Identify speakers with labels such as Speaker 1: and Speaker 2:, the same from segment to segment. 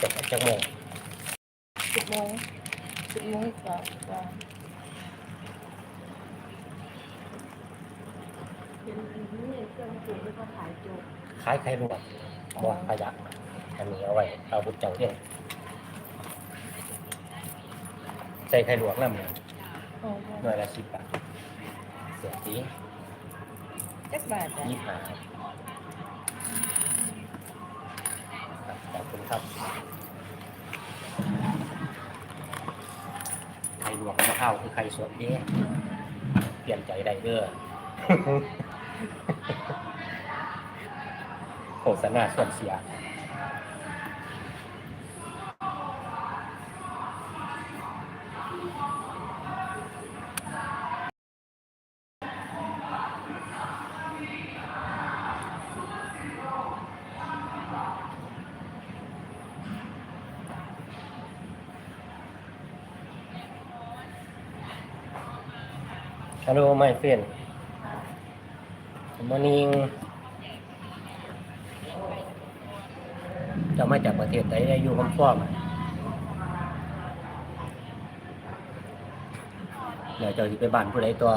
Speaker 1: จักจักโมง
Speaker 2: สิบโมงสิบโมงกว่าว่าเป็นอันนี้เครื่องปรุงแล้วก็ขายจุก
Speaker 1: ขายไข่ลวกบ่ขยักอันนี้เอาไว้เอาบุญเจ้าเที่ยงใส่ไข่ลวกน้ำหนึ่ง
Speaker 2: อ๋อ
Speaker 1: หน่วยละสิบบาทเสียสี
Speaker 2: จักบาทจ้ะ
Speaker 1: ยี่ห้า ขอบคุณครับไข่ลวกมะพร้าวคือไข่สดเด้เปลี่ยนใจได้เด้อโฆษณาส่วนเสีย Hello my friend Good morning จะมาจากประเทศไหนอยู่คำฟ้อมเดี๋ยวจะไปบ้านผู้ใดตัว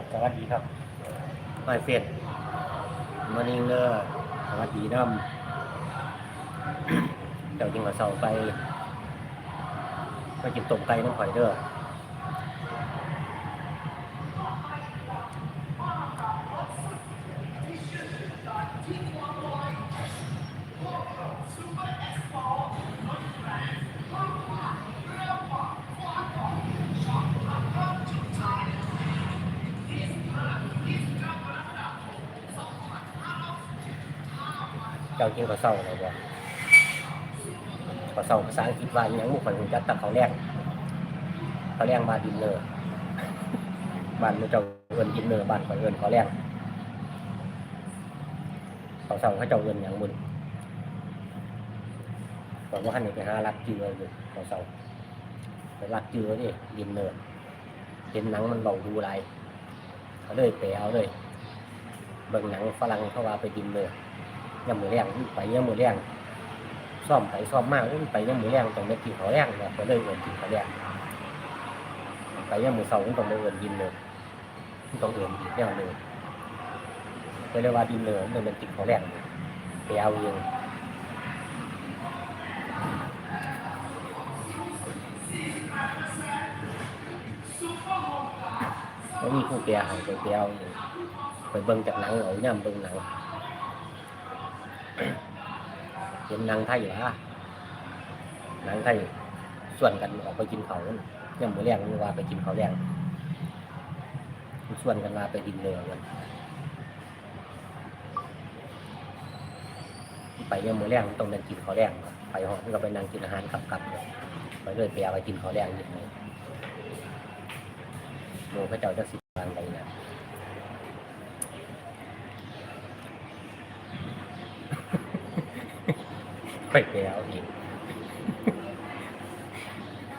Speaker 1: ครับสวัสดีครับไม่เฟดมานิ่งเด้อสวัสดีน้ำเจ้าจริงกับเสาไปไปกินต้มไก่น้ำหอยเด้อ จ้าจริงกับเสาเลยบ่กับเสาภาษาอังกฤษว่าอหยังหมู่ข่อยรู้จักแตัเขาวแรงเขาวแรงบาดินเนอร์บ้านมีเจ้าเอินดินเนอร์บ้านข่อยเอินเขาวแรงเขาเสาเขาเจ้าเอินหยังบุญบอกว่าคันนี้ไปหารักจืออยู่เขาเสาไปรักจือนี่ดินเนอร์เห็นหนังมันเบาดูไรเขาเลยไปเอาเลยเบิ่งหนังฝรั่งเขาว่าไปดินเนอร์ ยามมือแรงไปยามมือแรงซ่อมไปซ่อมมากไปยามมือแรงต้องไปกินข้าแรงเนี่ยก็เลยเอินกินข้าแรงไปยามมือเสาต้องไปเอินดินเลยต้องเอินอีกแนวหนึ่งก็เรียกว่าดินเลยมันเป็นกินข้าแรงไปเอาเองแล้วมีผู้แก่ใหายไปแปลเอาเองไปเบิ่งจากหนังเอาย่ำเบิ่งหนัง เห็นนางไทยละนางไทยส่วนกันออกไปกินเขาเนี่ยมือแรงมือว่าไปกินเขาแรงส่วนกันมาไปดินเรือกันไปเนี่ยมือแรงต้องเดินกินเขาแรงไปหอก็ไปนั่งกินอาหารกลับกลับเลยไปเลยไปเอาไปกินเขาแรงนิดหนึงโมพระเจ้าจะสิบางใดนะ ไปแล้วอีก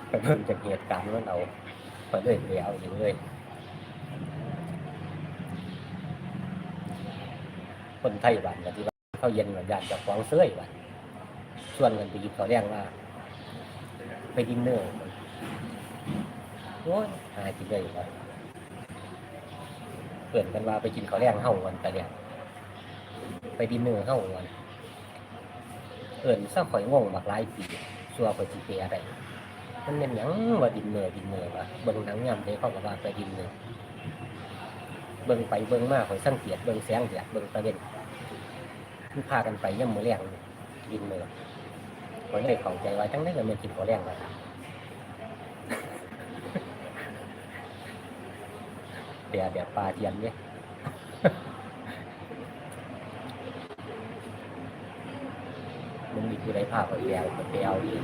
Speaker 1: ไปเพิ่มจากเหตุการณ์นั้นเอาไปเลยไปเอาอีกเลยคนไทยบ้านกันที่ว่าเขาเย็นกับญาติจากฟองเสื้อยบ้านส่วนกันไปหยิบเขาแรงว่าไปดินเนอร์โอ้ยหากินเลยครับเปิดกันว่าไปกินข้าวแรงเข้าวันแต่เนี่ยไปดินเนอร์เข้าวัน เอินเศร้าข่อยงงมากหลายปีสัวข่อยสิเปียอะไรมันเป็นหยังว่าดินเนอร์ดินเนอร์วะเบิ่งหนังยำเลยเขาก็ว่าไปดินเนอร์เบิ่งไปเบิ่งมาข่อยสังเกตเบิ่งแสงแดดเบิ่งตะเวนคือพากันไปย่ำมือแรงดินเนอร์ข่อยเลยเข้าใจว่าจังได้ก็แมันกินข้าวแรงว่าเปียแบบปลาเทียมเนี่ย มันมีผู้ใดภาพก็แปลก็แปลเอง